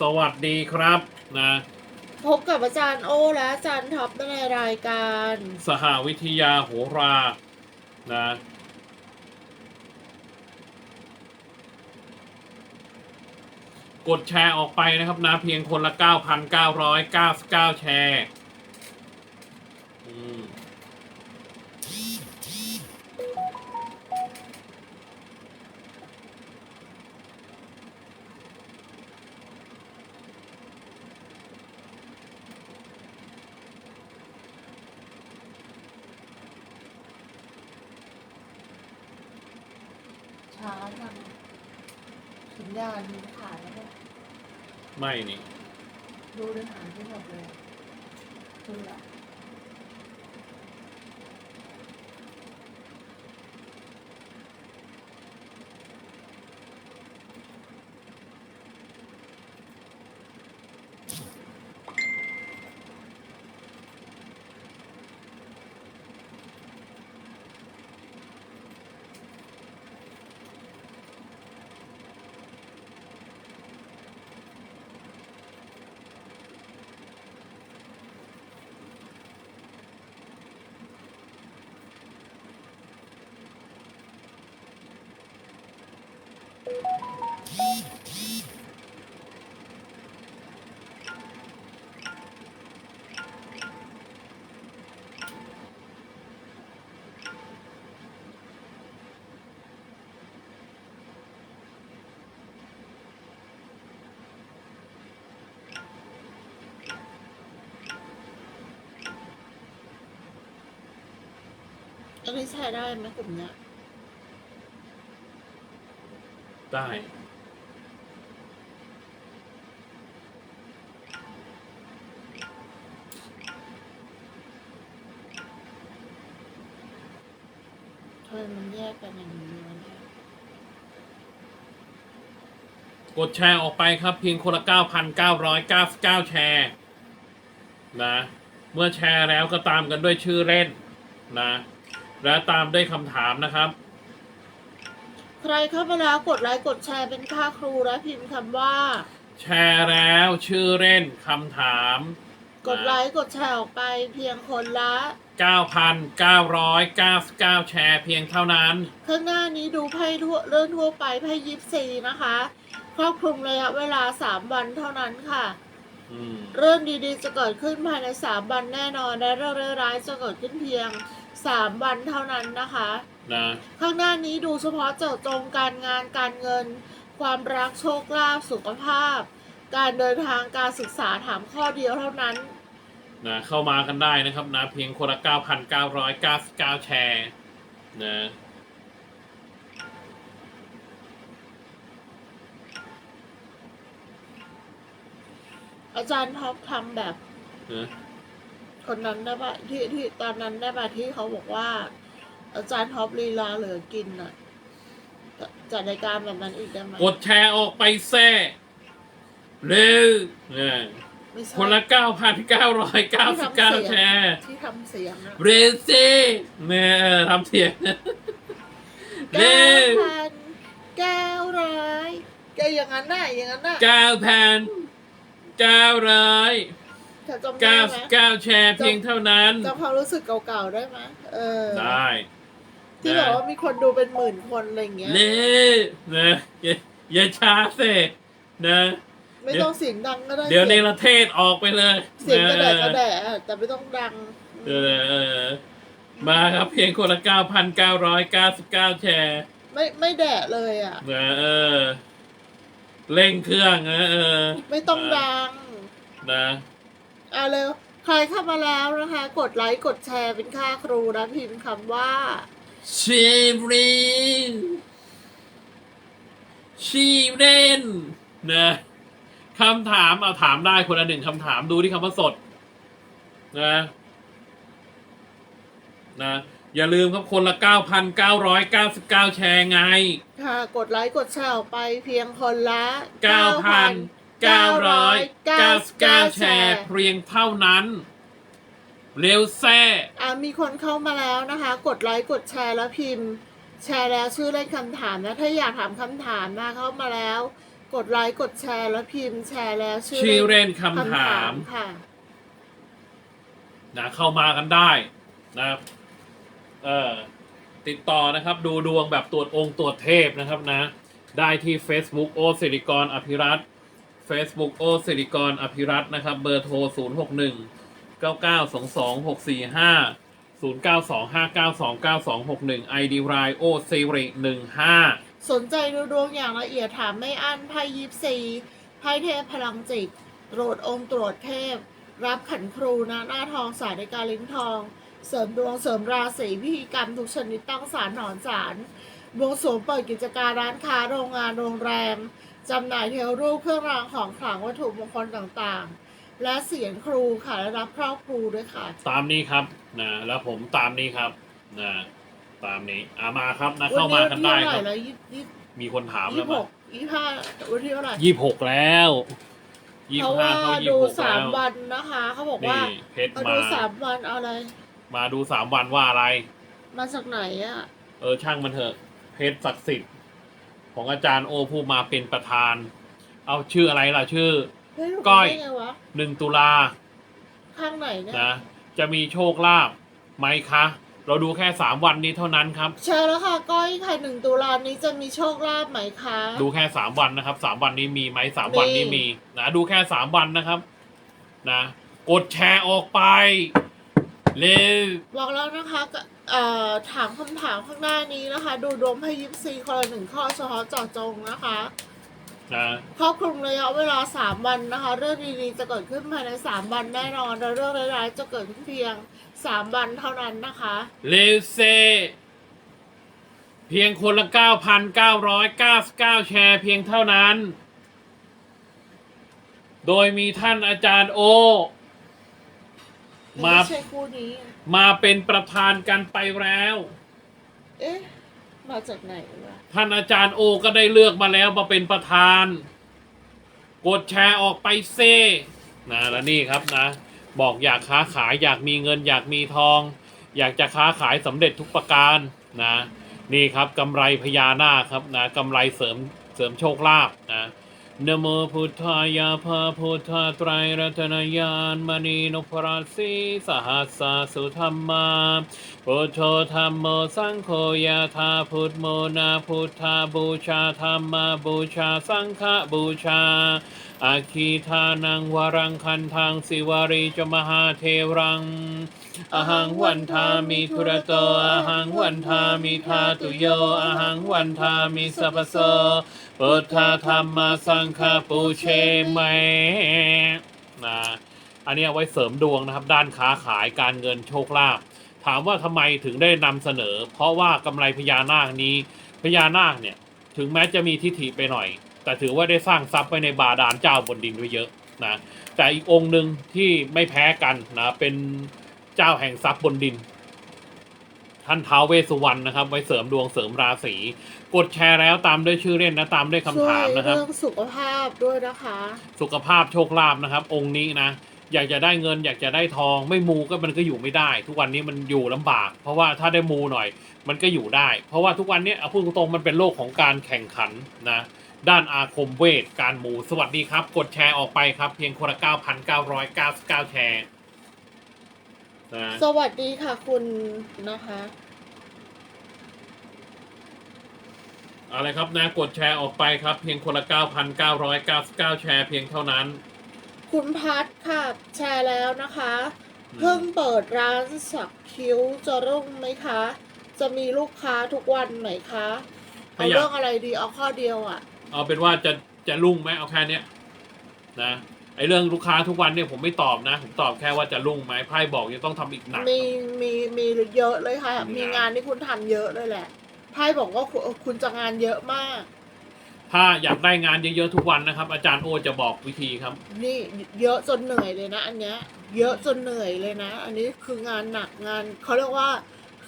สวัสดีครับนะพบกับอาจารย์โอและอาจารย์ท็อปในรายการ สหวิทยาโหรานะกดแชร์ออกไปนะครับนะเพียงคนละ 9,999 แชร์ อืม ช้าจังสัญญาณมีขาดแล้วเนี่ยไม่นี่ ดูเนื้อหาที่หมดเลยคืออะ อันนี้ใช้ได้ไหมกลุ่มเนี้ยได้ ทำไมมันแยกกันอย่างนี้วะเนี่ยกดแชร์ออกไปครับ เพียงคนละ 9,999 แชร์นะ เมื่อแชร์แล้วก็ตามกันด้วยชื่อเล่นนะ และตามด้วยคำถามนะครับ ใครเข้ามาแล้วกดไลค์กดแชร์เป็นค่าครูและพิมพ์คำว่า แชร์แล้วชื่อเล่นคำถาม กดไลค์กดแชร์ออกไปเพียงคนละ 9,999 แชร์เพียงเท่านั้น ข้างหน้านี้ดูไพ่ทั่วเรื่องทั่วไปไพ่ยิปซีนะคะ ครอบคลุมระยะเวลา 3 วันเท่านั้นค่ะอืมเรื่องดีๆจะเกิดขึ้นภายใน 3 วันแน่นอนและเรื่องร้ายๆจะเกิดขึ้นเพียง 3 วันเท่านั้นนะคะ นะ ข้างหน้านี้ดูเฉพาะเจาะจงการงานการเงิน ความรักโชคลาภสุขภาพ การเดินทางการศึกษาถามข้อเดียวเท่านั้น นะ เข้ามากันได้นะครับนะ เพียงคนละ 9,999 แชร์ นะอาจารย์ท็อปทำแบบนะ คนนั้นได้ปะที่ที่ตอนนั้นได้ปะที่เขาบอกว่า อาจารย์ท็อปลีลาเหลือกินอะจะจัดรายการแบบนั้นอีกได้ไหมกดแชร์ออกไปแซ่เร็วนะไม่ใช่คนละ9,999แชร์ที่ทำเสียงอะเรซี่เนี่ยทำเสียงเร็เก้าวพันเก้าร้อยแกอย่างนั้นน่ะอย่างนั้นน่ะเก้าพันเก้าร้อย เธอจำได้เก้าไหม เก้าแชร์เพียงเท่านั้น จำความรู้สึกเก่าๆได้ไหมเออ ได้ที่บอกว่ามีคนดูเป็นหมื่นคนอะไรอย่างเงี้ยเน่นะอย่าอย่าช้าเสนะ ไม่ต้องเสียงดังก็ได้ เดี๋ยวในสีงประเทศออกไปเลยเสียงกระแดะกระแดะแต่ไม่ต้องดังเออเออ มาครับเพียงคนละเก้าพันเก้าร้อยเก้าสิบเก้าแชร์ ไม่ไม่แดะเลยอะนะเออ เร่งเครื่องนะเออ ไม่ต้องดัง นะ อะเร็วใครเข้ามาแล้วนะคะ กดไลค์กดแชร์เป็นค่าครูนะพิมพ์คำว่าชีรีชีเรนนะคำถามเอาถามได้คนละหนึ่งคำถามดูที่คำว่าสด นะ นะ อย่าลืมครับคนละ 9,999 แชร์ไง ค่ะ กดไลค์กดแชร์ออกไปเพียงคนละ 9,999 แชร์เพียงเท่านั้น เร็วแซ่อะมีคนเข้ามาแล้วนะคะ กดไลค์กดแชร์แล้วพิมพ์ แชร์แล้วชื่อเล่นคำถามนะถ้าอยากถามคำถามนะเข้ามาแล้ว กดไลค์กดแชร์แล้วพิมพ์แชร์แล้วชื่ชื่อเล่นคำถามค่ะนะเข้ามากันได้นะครับเออติดต่อนะครับ ดูดวงแบบตรวจองค์ตรวจเทพนะครับนะ ได้ที่ Facebook โอสิริกรอภิรัตน์ Facebook โอสิริกรอภิรัตนะครับ เบอร์โทร 0 6 1 9 9 2 2 6 4 5 0 9 2 5 9 2 9 2 6 1 ID r i โอสิริ15 สนใจดูดวงอย่างละเอียดถามไม่อั้นไพ่ยิปซีไพ่เทพพลังจิตตรวจองค์ตรวจเทพ รับขันครูนะหน้าทองสายในการลิ้นทอง เสริมดวงเสริมราศีพิธีกรรมทุกชนิดตั้งสารหนอนสารบวงสรวงเปิดกิจการร้านค้าโรงงานโรงแรม จำหน่ายเทวรูปเครื่องรางของขลังวัตถุมงคลต่างๆ และเสียงครูค่ะและรับครอบครูด้วยค่ะ ตามนี้ครับนะแล้วผมตามนี้ครับนะตามนี้อามาครับนะวันเข้านี้มาวันกันที่ได้เท่าไหคร่รับแล้วยี่ยี่มีคนถามยี่แล้วหกยี่ห้าวันที่เท่าไหร่ยี่หกแล้วยี่เพราะห้าว่าเข้ายี่ดูหกสาแล้มววันนะคะ เขาบอกว่านี่เพชรมามา ดูสามวันเอาอะไร มาดูสามวันว่าอะไร มาจากไหนอะเออช่างมันเถอะ เพชรศักดิ์สิทธิ์ ของอาจารย์โอผู้มาเป็นประธาน เอาชื่ออะไรล่ะชื่อ เฮ้ยรู้ก้อย ได้ไงวะหนึ่งตุลาข้างไหนเนี่ยนะ จะมีโชคลาภไหมคะ เราดูแค่สามวันนี้เท่านั้นครับ ใช่แล้วค่ะ ก้อยค่ะหนึ่งตุลานี้จะมีโชคลาภไหมคะ ดูแค่สามวันนะครับสามวันนี้มีไหมสามวันนี้มี มีนะดูแค่สามวันนะครับนะกดแชร์ออกไป เร็ว บอกแล้วนะคะก็เอ่อ ถามคำถามข้างหน้านี้นะคะ ดูดวงให้ยิปซีคนละหนึ่งข้อเฉพาะเจาะจงนะคะนะครอบคลุมระยะเวลาสามวันนะคะ เรื่องดีๆจะเกิดขึ้นภายในสามวันแน่นอนและเรื่องร้ายๆจะเกิดขึ้นเพียงสามวันเท่านั้นนะคะเร็วเซเพียงคนละ 9,999 แชร์เพียงเท่านั้น โดยมีท่านอาจารย์โอ มาไม่ใช่คู่นี้มาเป็นประธานกันไปแล้ว เอ๊ะ มาจากไหนวะท่านอาจารย์โอก็ได้เลือกมาแล้วมาเป็นประธาน กดแชร์ออกไปเซนะแล้วนี่ครับนะ บอกอยากค้าขายอยากมีเงิน อยากมีทอง อยากจะค้าขายสำเร็จทุกประการนะ นี่ครับกำไรพญานาคครับนะกำไรเสริมเสริมโชคลาภนะ นะโมพุทธายาภาพุทธาไตรรัตนญาณมณีนพราสีสหัสสาสุธรรมาพุทโธธรรมโมสังโฆยาธาพุทโมนาพุทธาบูชาธรรมาบูชาสังฆบูชา อาคีทานังวรังคันทางสิวารีจมหาเทรังอหังวันทามิทุระโตอหังวันทามิทาตุโยอหังวันทามิสัพพโสพุทธธรรมสังฆปูเชเมนะอันนี้เอาไว้เสริมดวงนะครับ ด้านค้าขายการเงินโชคลาภถามว่าทำไมถึงได้นำเสนอ เพราะว่ากำไรพญานาคนี้พญานาคเนี่ยถึงแม้จะมีทิฐิไปหน่อย แต่ถือว่าได้สร้างทรัพย์ไว้ในบาดาลเจ้าบนดินไว้เยอะนะแต่อีกองค์หนึ่งที่ไม่แพ้กันนะเป็นเจ้าแห่งทรัพย์บนดิน ท่านท้าวเวสสุวรรณนะครับ ไว้เสริมดวงเสริมราศีกดแชร์แล้วตามด้วยชื่อเล่นนะตามด้วยคำถามนะครับ ช่วยเรื่องสุขภาพด้วยนะคะ สุขภาพโชคลาภนะครับ องค์นี้นะอยากจะได้เงิน อยากจะได้ทอง ไม่มูก็มันก็อยู่ไม่ได้ ทุกวันนี้มันอยู่ลำบาก เพราะว่าถ้าได้มูหน่อย มันก็อยู่ได้ เพราะว่าทุกวันนี้เอาพูดตรงๆมันเป็นโลกของการแข่งขันนะ ด้านอาคมเวทการมูสวัสดีครับ กดแชร์ออกไปครับ เพียงคนละ 9,999 แชร์นะสวัสดีค่ะคุณนะคะ อะไรครับนะ กดแชร์ออกไปครับ เพียงคนละ 9,999 แชร์เพียงเท่านั้น คุณพัทค่ะ แชร์แล้วนะคะ เพิ่งเปิดร้านสักคิ้วจะรุ่งไหมคะ จะมีลูกค้าทุกวันไหมคะถ้าเอาอยากเรื่องอะไรดีเอาข้อเดียวอะ เอาเป็นว่าจะจะรุ่งไหมเอาแค่เนี้ยนะไอเรื่องลูกค้าทุกวันเนี่ยผมไม่ตอบนะ ผมตอบแค่ว่าจะรุ่งไหมไพ่บอกยังต้องทำอีกหนัก มีมีมีเยอะเลยค่ะ มีงานมีงานที่คุณทำเยอะเลยแหละไพ่บอกว่าคุณคุณจะงานเยอะมาก ถ้าอยากได้งานเยอะๆทุกวันนะครับ อาจารย์โอจะบอกวิธีครับ นี่เยอะจนเหนื่อยเลยนะ อันเนี้ย เยอะจนเหนื่อยเลยนะ อันนี้คืองานหนักงานเขาเรียกว่า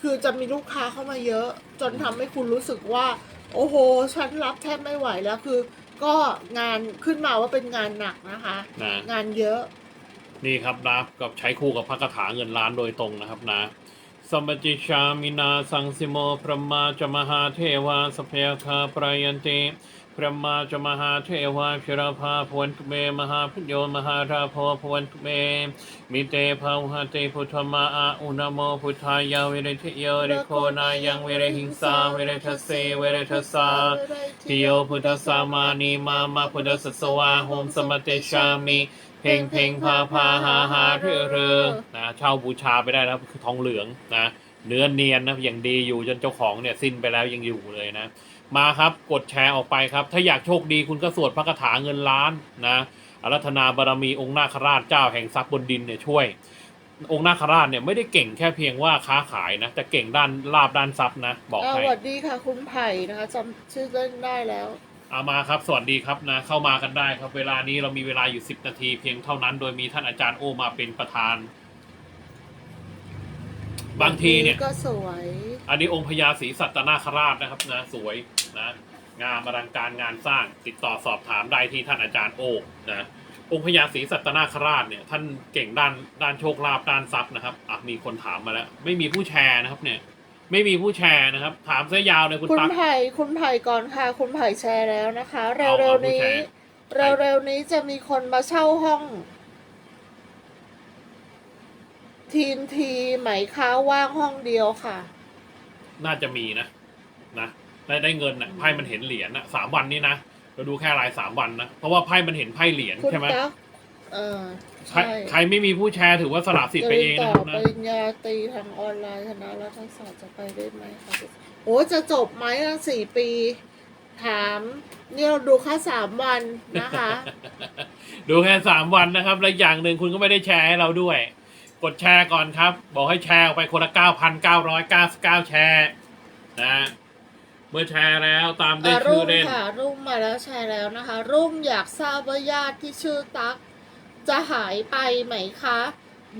คือจะมีลูกค้าเข้ามาเยอะ จนทำให้คุณรู้สึกว่า โอ้โหฉันรับแทบไม่ไหวแล้วคือ ก็งานขึ้นมาว่าเป็นงานหนักนะคะ นะงานเยอะ นี่ครับนะกับใช้คู่กับพระคาถาเงินล้านโดยตรงนะครับนะสมปจิชามินาสังสิโมพระมาจมหาเทวาสพเพคาปรายันติพ รหมาจมหาเทวาชราภาพวนตุเมมหาพุทโยมหาราโพพวนตุเมมิเตภาวหเตพุทธมาอาอุณโมพุทธายาเวรทโยเรโคนายังเวรหิงสาเวรทเสเวรทสาทิโยพุทธสามานีมามาพุทธสสวาโหมสมเตชามิเพ่งเพ่งพาพาหาหาเรือเรอนะเช่าบูชาไปได้นะครับคือทองเหลืองนะเนื้อเนียนนะอย่างดีอยู่จนเจ้าของเนี่ยสิ้นไปแล้วยังอยู่เลยนะ มาครับกดแชร์ออกไปครับ ถ้าอยากโชคดีคุณก็สวดพระคาถาเงินล้านนะอารัธนาบารมีองค์นาคราชเจ้าแห่งทรัพย์บนดินเนี่ยช่วย องค์นาคราชเนี่ยไม่ได้เก่งแค่เพียงว่าค้าขายนะแต่เก่งด้านลาบด้านทรัพย์นะบอกอ่าให้สวัสดีค่ะ คุณไผ่นะคะจำชื่อเล่นได้แล้ว เอามาครับ สวัสดีครับนะ เข้ามากันได้ครับ เวลานี้เรามีเวลาอยู่ 10 นาทีเพียงเท่านั้น โดยมีท่านอาจารย์โอมาเป็นประธาน บางทีเนี่ย ก็สวย อันนี้องค์พญาศรีสัตนาคราชนะครับนะสวยนะงามอลังการงานสร้างติดต่อสอบถามได้ที่ท่านอาจารย์โอนะองค์พญาศรีสัตนาคราชเนี่ยท่านเก่งด้านด้านโชคลาภด้านทรัพย์นะครับอะมีคนถามมาแล้ว ไม่มีผู้แชร์นะครับเนี่ย ไม่มีผู้แชร์นะครับ ถามเสียยาวเลยคุณคุณตั๊ก ไผ่คุณไผ่ก่อนค่ะ คุณไผ่แชร์แล้วนะคะเอาเร็วเอาๆนี้ผู้แชร์ เร็วๆนี้จะมีคนมาเช่าห้อง ทีนทีไหมค้าว่างห้องเดียวค่ะ น่าจะมีนะนะได้ได้เงินนะไพ่มันเห็นเหรียญนะสามวันนี้นะเราดูแค่รายสามวันนะเพราะว่าไพ่มันเห็นไพ่เหรียญคุณใช่ไหมตั๊กเออใครใช่ใครไม่มีผู้แชร์ถือว่าสละสิทธิ์ไปเองต่นะอครับปนะริญญาตรีทางออนไลน์คณะรัฐศาสตร์จะไปได้ไหมคะโอ้จะจบไหมอะสี่ปี ถามนี่เราดูแค่สามวันนะคะ ดูแค่สามวันนะครับและอย่างหนึ่งคุณก็ไม่ได้แชร์ให้เราด้วย กดแชร์ก่อนครับ บอกให้แชร์ออกไปคนละเก้าพันเก้าร้อยเก้าสิบเก้าแชร์นะ เมื่อแชร์แล้วตามด้วยอะชื่รุ่องเล่น ค่ะ รุ่งมาแล้วแชร์แล้วนะคะ รุ่งอยากทราบว่าญาติที่ชื่อตั๊กจะหายไปไหมคะ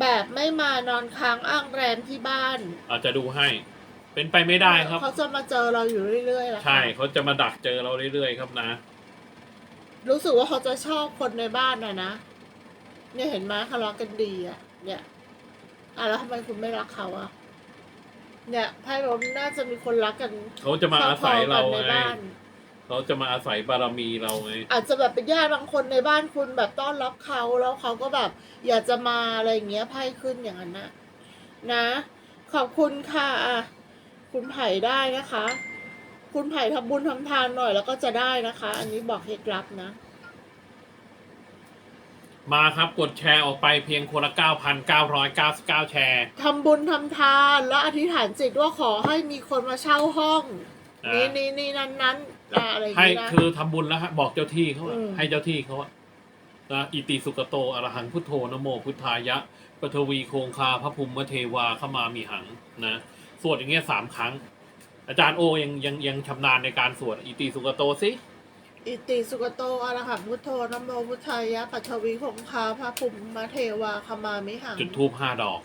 แบบไม่มานอนค้างอ้างแรมที่บ้านอาจจะดูให้ เป็นไปไม่ได้ครับ เขาจะมาเจอเราอยู่เรื่อยๆแหละค่ะใช่เขาจะมาดักเจอเราเรื่อยๆ ครับนะ รู้สึกว่าเขาจะชอบคนในบ้านนะนะเนี่ยเห็นไหมเขารักกันดีอะ เนี่ย อะแล้วทำไมคุณไม่รักเขาอะ เนี่ยไพ่บอกน่าจะมีคนรักกันเขาจะมาอาศัยเราชอบพอกันในไงบ้านเขาจะมาอาศัยบารมีเราไงอาจจะแบบเป็นญาติบางคนในบ้านคุณแบบต้อนรับเขาแล้วเขาก็แบบ อยากจะมาอะไรอย่างเงี้ยไพ่ขึ้นอย่างนั้นนะนะ ขอบคุณค่ะอะคุณไผ่ได้นะคะ คุณไผ่ทำบุญทำทานหน่อยแล้วก็จะได้นะคะ อันนี้บอกเคล็ดลับนะ มาครับกดแชร์ออกไปเพียงคนละ 9,999 แชร์ ทำบุญทำทานแล้วอธิษฐานจิตว่าขอให้มีคนมาเช่าห้องนะ นี่นี่นี่นั้นนั้นอะอะไรอย่างให้เงี้ยนะ คือทำบุญแล้วฮะบอกเจ้าที่เขาอะอืม ให้เจ้าที่เขาอะนะอิติสุกโตอรหังพุทโธนะโมพุทธายะปทวีโคงคาพระภูมิเทวาเข้ามามีหังนะสวดอย่างเงี้ยสามครั้ง อาจารย์โอยังยังยังชำนาญในการสวดอิติสุกโตสิ อิติสุกโตอรหังพุทโธนะโมพุทธายะปัทวีคงคาพระภูมิมาเทวาขมามิหังจุดทูปห้าดอก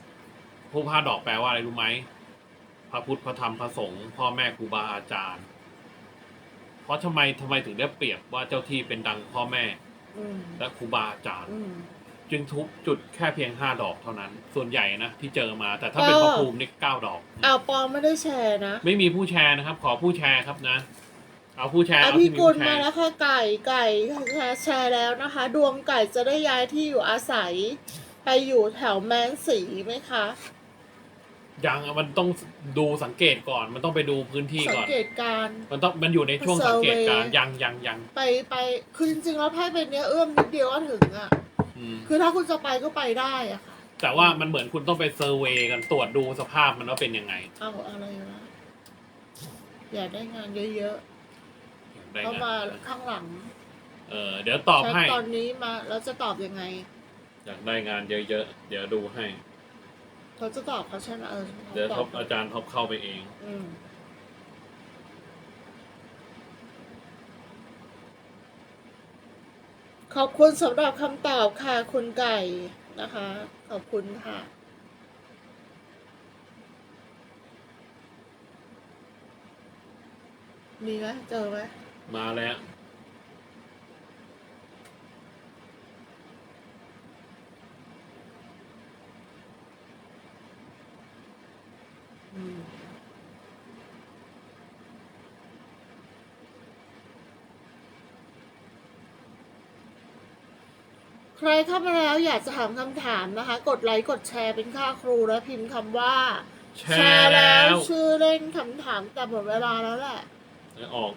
ทูปห้าดอกแปลว่าอะไรรู้ไหมพระพุทธพระธรรมพระสงฆ์พ่อแม่ครูบาอาจารย์ เพราะทำไมทำไมถึงได้เปรียบว่าเจ้าที่เป็นดังพ่อแม่อืมและครูบาอาจารย์อืมจึงทุบจุดแค่เพียงห้าดอกเท่านั้น ส่วนใหญ่นะที่เจอมา แต่ถ้าเป็นเออพระภูมินี่เก้าดอกอ้าวปอไม่ได้แชร์นะ ไม่มีผู้แชร์นะครับ ขอผู้แชร์ครับนะ เอาผู้แชร์อเอาภิที่มีกุลผู้แชมาร์แล้วค่ะไก่ไก่แชร์แชร์แล้วนะคะ ดวงไก่จะได้ย้ายที่อยู่อาศัย ไปอยู่แถวแมนสีไหมคะยังอะมันต้องดูสังเกตก่อน มันต้องไปดูพื้นที่สังก่อน เกตการณ์มันต้องมันอยู่ในช่วงสังเกตการณ์ Survey ยังยังยังไปไปคือจริงๆแล้วไพ่เป็นเนี้ยเอื้อมนิดเดียวก็ถึงอะ อืมคือถ้าคุณจะไปก็ไปได้อะค่ะแต่ว่ามันเหมือนคุณต้องไปเซอร์เวย์กันตรวจดูสภาพมันว่าเป็นยังไง เอาอะไรวะอยากได้งานเยอะ ได้ๆเข้าไงมาข้างหลังเออเดี๋ยวตอบแชทให้ตอนนี้มาแล้วจะตอบยังไง อยากได้งานเยอะๆ เดี๋ยวดูให้ เขาจะตอบเขาใช่ไหมเออเดี๋ยวตท็ออบปอาจารย์ท็อปเข้าไปเอง อืมขอบคุณสำหรับคำตอบค่ะคุณไก่นะคะ ขอบคุณค่ะ มีไหมเจอไหม มาแล้ว ใครเข้ามาแล้วอยากจะถามคำถามนะคะ กดไลค์กดแชร์เป็นค่าครูและพิมพ์คำว่า แชร์แล้ว ชื่อเล่นคำถามแต่หมดเวลาแล้วแหละ ออก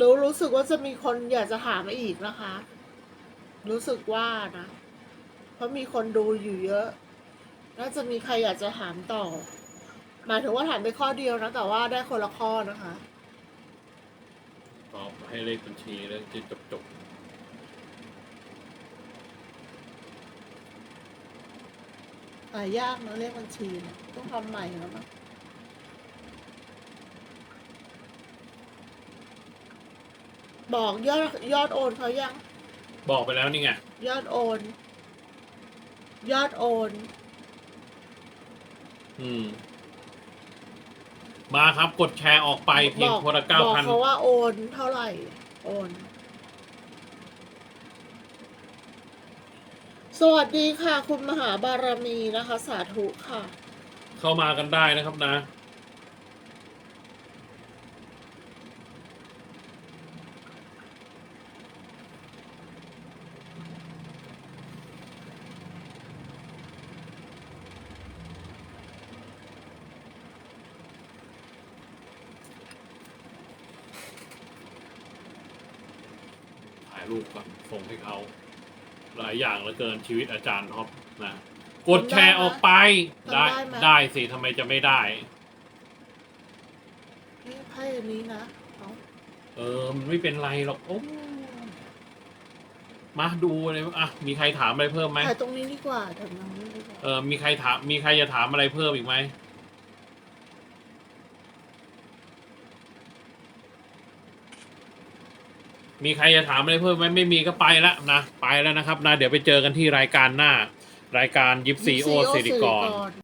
รู้รู้สึกว่าจะมีคนอยากจะถามมาอีกนะคะ รู้สึกว่านะ เพราะมีคนดูอยู่เยอะน่าจะมีใครอยากจะถามต่อ หมายถึงว่าถามไปข้อเดียวนะ แต่ว่าได้คนละข้อนะคะ ตอบให้เลขบัญชีแล้วจะจบจบหายากนะเลขบัญชีเนี่ยต้องทำใหม่แล้วมั้ง บอกยอดยอดโอนเขายัง บอกไปแล้วนี่ไง ยอดโอน ยอดโอน อืม มาครับกดแชร์ออกไปเพียงบอกคนละเก้าบอกพันเขาว่าโอนเท่าไหร่ โอน สวัสดีค่ะ คุณมหาบารมีนะคะ สาธุค่ะ เข้ามากันได้นะครับนะ ถ่ายรูปก่อนส่งให้เขา หลายอย่างเหลือเกินชีวิตอาจารย์ท็อปนะกดแชร์ออกไปได้ทำได้ไหม ได้สิทำไมจะไม่ได้ นี่ไพ่อันนี้นะเอาเออมันไม่เป็นไรหรอกโอ้มาดูเลยอะมีใครถามอะไรเพิ่มไหมถ่ายตรงนี้ดีกว่าถ่ายตรงนี้ดีกว่าเออมีใครถามมีใครจะถามอะไรเพิ่มอีกไหม มีใครจะถามอะไรเพิ่มไหมไม่มีก็ไปแล้วนะไปแล้วนะครับนะเดี๋ยวไปเจอกันที่รายการหน้า รายการยิปซีโอสิริกรร